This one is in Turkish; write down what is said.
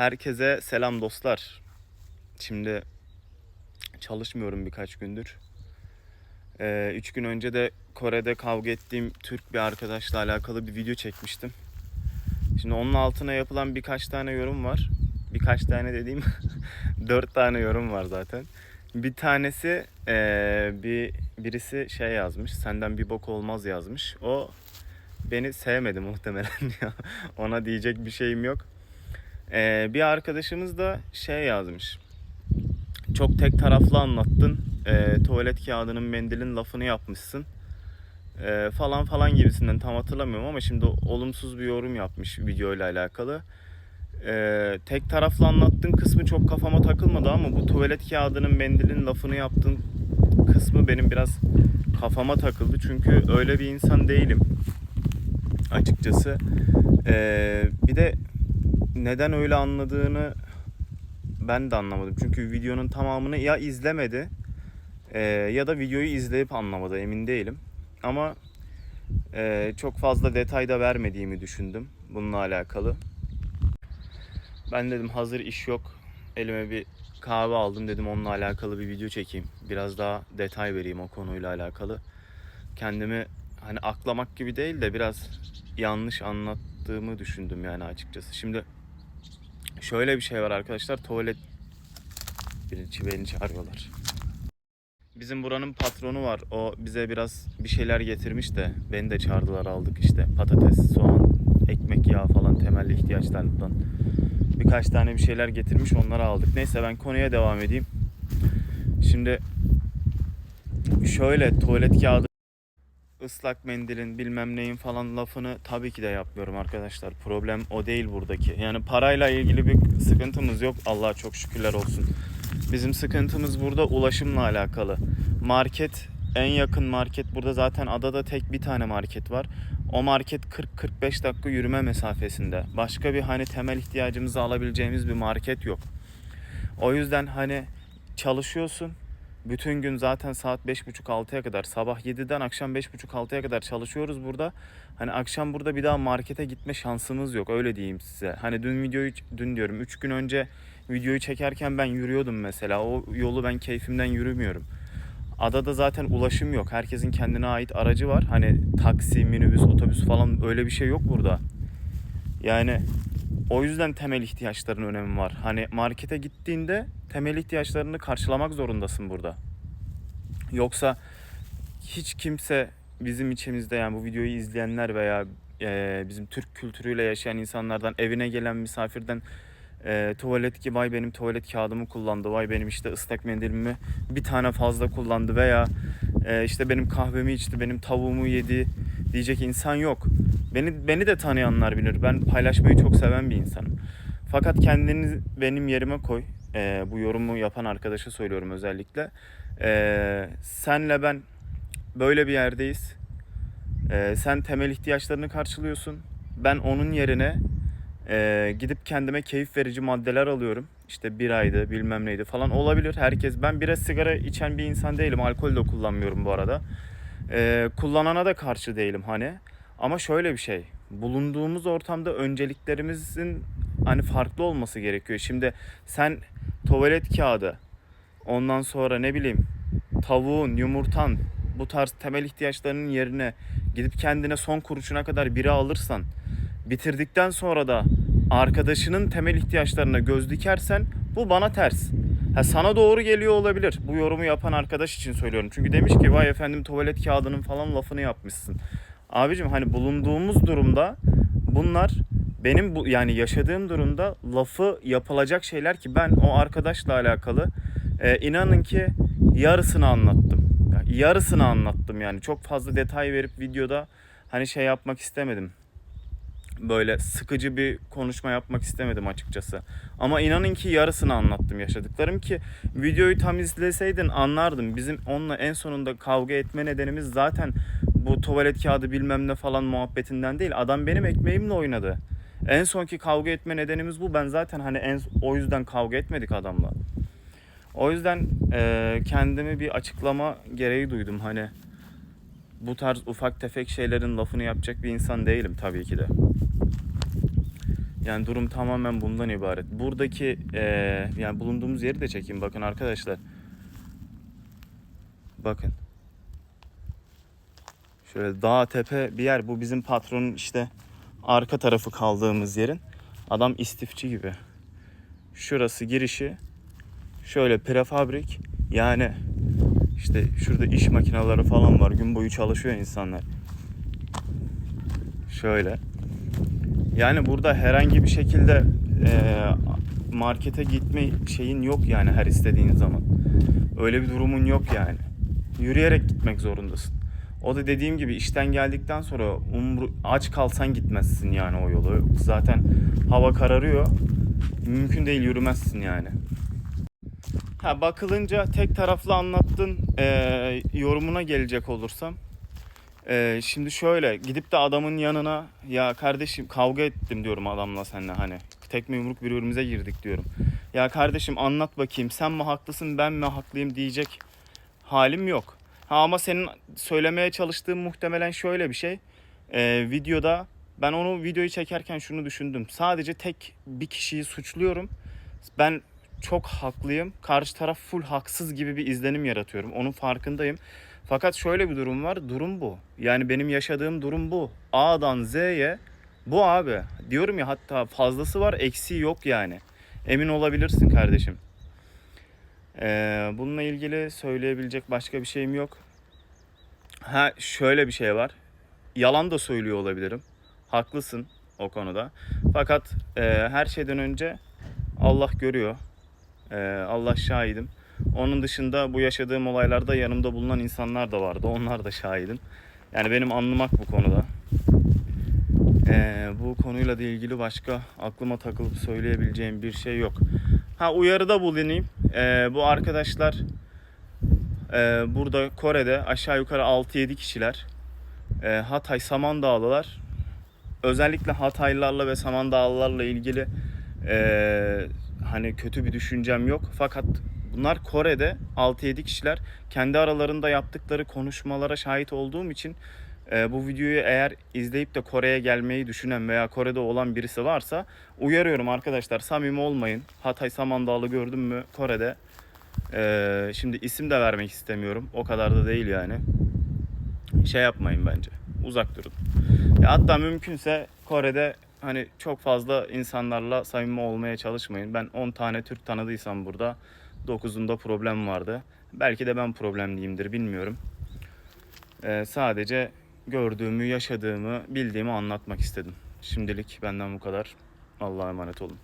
Herkese selam dostlar. Şimdi çalışmıyorum birkaç gündür. Ee, üç gün önce de Kore'de kavga ettiğim Türk bir arkadaşla alakalı bir video çekmiştim. Şimdi onun altına yapılan birkaç tane yorum var. Birkaç tane dediğim dört tane yorum var zaten. Bir tanesi ee, bir birisi şey yazmış. Senden bir bok olmaz yazmış. O beni sevmedi muhtemelen ya. Ona diyecek bir şeyim yok. Ee, bir arkadaşımız da şey yazmış. Çok tek taraflı anlattın. Ee, tuvalet kağıdının mendilin lafını yapmışsın. Ee, falan falan gibisinden tam hatırlamıyorum ama şimdi olumsuz bir yorum yapmış videoyla alakalı. Ee, tek taraflı anlattığın kısmı çok kafama takılmadı ama bu tuvalet kağıdının mendilin lafını yaptığın kısmı benim biraz kafama takıldı. Çünkü öyle bir insan değilim açıkçası. Ee, bir de neden öyle anladığını ben de anlamadım. Çünkü videonun tamamını ya izlemedi e, ya da videoyu izleyip anlamadı emin değilim. Ama e, çok fazla detay da vermediğimi düşündüm bununla alakalı. Ben dedim hazır iş yok. Elime bir kahve aldım dedim onunla alakalı bir video çekeyim. Biraz daha detay vereyim o konuyla alakalı. Kendimi hani aklamak gibi değil de biraz yanlış anlattığımı düşündüm yani açıkçası. Şimdi şöyle bir şey var arkadaşlar. Tuvalet birinci beni çağırıyorlar. Bizim buranın patronu var. O bize biraz bir şeyler getirmiş de beni de çağırdılar aldık işte. Patates, soğan, ekmek, yağ falan temel ihtiyaçlarından. Birkaç tane bir şeyler getirmiş onları aldık. Neyse ben konuya devam edeyim. Şimdi şöyle tuvalet kağıdı ıslak mendilin bilmem neyin falan lafını tabii ki de yapmıyorum arkadaşlar. Problem o değil buradaki. Yani parayla ilgili bir sıkıntımız yok. Allah'a çok şükürler olsun. Bizim sıkıntımız burada ulaşımla alakalı. Market en yakın market burada zaten adada tek bir tane market var. O market 40-45 dakika yürüme mesafesinde. Başka bir hani temel ihtiyacımızı alabileceğimiz bir market yok. O yüzden hani çalışıyorsun. Bütün gün zaten saat 5.30-6'ya kadar sabah 7'den akşam 5.30-6'ya kadar çalışıyoruz burada. Hani akşam burada bir daha markete gitme şansımız yok öyle diyeyim size. Hani dün videoyu dün diyorum 3 gün önce videoyu çekerken ben yürüyordum mesela. O yolu ben keyfimden yürümüyorum. Adada zaten ulaşım yok. Herkesin kendine ait aracı var. Hani taksi, minibüs, otobüs falan öyle bir şey yok burada. Yani o yüzden temel ihtiyaçların önemi var. Hani markete gittiğinde temel ihtiyaçlarını karşılamak zorundasın burada. Yoksa hiç kimse bizim içimizde yani bu videoyu izleyenler veya e, bizim Türk kültürüyle yaşayan insanlardan evine gelen misafirden e, tuvalet ki vay benim tuvalet kağıdımı kullandı vay benim işte ıslak mendilimi bir tane fazla kullandı veya e, işte benim kahvemi içti benim tavuğumu yedi diyecek insan yok. Beni beni de tanıyanlar bilir. Ben paylaşmayı çok seven bir insanım. Fakat kendini benim yerime koy. E, bu yorumu yapan arkadaşa söylüyorum özellikle. E, senle ben böyle bir yerdeyiz. E, sen temel ihtiyaçlarını karşılıyorsun. Ben onun yerine ee, gidip kendime keyif verici maddeler alıyorum. İşte biraydı bilmem neydi falan olabilir. Herkes ben bira sigara içen bir insan değilim. Alkol de kullanmıyorum bu arada. Ee, kullanana da karşı değilim hani. Ama şöyle bir şey. Bulunduğumuz ortamda önceliklerimizin hani farklı olması gerekiyor. Şimdi sen tuvalet kağıdı ondan sonra ne bileyim tavuğun, yumurtan bu tarz temel ihtiyaçlarının yerine gidip kendine son kuruşuna kadar bira alırsan bitirdikten sonra da arkadaşının temel ihtiyaçlarına göz dikersen bu bana ters. Ha, sana doğru geliyor olabilir. Bu yorumu yapan arkadaş için söylüyorum. Çünkü demiş ki vay efendim tuvalet kağıdının falan lafını yapmışsın. Abicim hani bulunduğumuz durumda bunlar benim bu yani yaşadığım durumda lafı yapılacak şeyler ki ben o arkadaşla alakalı e, inanın ki yarısını anlattım. Yani yarısını anlattım yani çok fazla detay verip videoda hani şey yapmak istemedim böyle sıkıcı bir konuşma yapmak istemedim açıkçası. Ama inanın ki yarısını anlattım yaşadıklarım ki videoyu tam izleseydin anlardın. Bizim onunla en sonunda kavga etme nedenimiz zaten bu tuvalet kağıdı bilmem ne falan muhabbetinden değil. Adam benim ekmeğimle oynadı. En sonki kavga etme nedenimiz bu. Ben zaten hani en, o yüzden kavga etmedik adamla. O yüzden e, kendimi bir açıklama gereği duydum. Hani bu tarz ufak tefek şeylerin lafını yapacak bir insan değilim tabii ki de. Yani durum tamamen bundan ibaret. Buradaki eee, yani bulunduğumuz yeri de çekeyim bakın arkadaşlar. Bakın. Şöyle dağ tepe bir yer. Bu bizim patronun işte arka tarafı kaldığımız yerin. Adam istifçi gibi. Şurası girişi. Şöyle prefabrik. Yani işte şurada iş makineleri falan var. Gün boyu çalışıyor insanlar. Şöyle. Yani burada herhangi bir şekilde eee, markete gitme şeyin yok yani her istediğin zaman. Öyle bir durumun yok yani. Yürüyerek gitmek zorundasın. O da dediğim gibi işten geldikten sonra umru, aç kalsan gitmezsin yani o yolu. Zaten hava kararıyor. Mümkün değil yürümezsin yani. Ha bakılınca tek taraflı anlattın eee, yorumuna gelecek olursam. Eee, şimdi şöyle gidip de adamın yanına ya kardeşim kavga ettim diyorum adamla seninle hani tekme yumruk birbirimize girdik diyorum. Ya kardeşim anlat bakayım sen mi haklısın ben mi haklıyım diyecek halim yok. Ha ama senin söylemeye çalıştığın muhtemelen şöyle bir şey. Eee, videoda ben onu videoyu çekerken şunu düşündüm. Sadece tek bir kişiyi suçluyorum. Ben çok haklıyım. Karşı taraf full haksız gibi bir izlenim yaratıyorum. Onun farkındayım. Fakat şöyle bir durum var. Durum bu. Yani benim yaşadığım durum bu. A'dan Z'ye bu abi. Diyorum ya hatta fazlası var eksiği yok yani. Emin olabilirsin kardeşim. Ee, bununla ilgili söyleyebilecek başka bir şeyim yok. Ha şöyle bir şey var. Yalan da söylüyor olabilirim. Haklısın o konuda. Fakat e, her şeyden önce Allah görüyor. E, Allah şahidim. Onun dışında bu yaşadığım olaylarda yanımda bulunan insanlar da vardı. Onlar da şahidim. Yani benim anlamak bu konuda. Ee, bu konuyla da ilgili başka aklıma takılıp söyleyebileceğim bir şey yok. Ha uyarıda bulunayım. Ee, bu arkadaşlar e, burada Kore'de aşağı yukarı 6-7 kişiler. Ee, Hatay Samandağlılar. Özellikle Hataylılarla ve Samandağlılarla ilgili e, hani kötü bir düşüncem yok. Fakat bunlar Kore'de 6-7 kişiler kendi aralarında yaptıkları konuşmalara şahit olduğum için e, bu videoyu eğer izleyip de Kore'ye gelmeyi düşünen veya Kore'de olan birisi varsa uyarıyorum arkadaşlar samimi olmayın. Hatay Samandağlı gördüm mü Kore'de e, şimdi isim de vermek istemiyorum. O kadar da değil yani. Şey yapmayın bence. Uzak durun. Ya hatta mümkünse Kore'de hani çok fazla insanlarla samimi olmaya çalışmayın. Ben 10 tane Türk tanıdıysam burada 9'unda problem vardı. Belki de ben problemliyimdir bilmiyorum. Ee, sadece gördüğümü, yaşadığımı, bildiğimi anlatmak istedim. Şimdilik benden bu kadar. Allah'a emanet olun.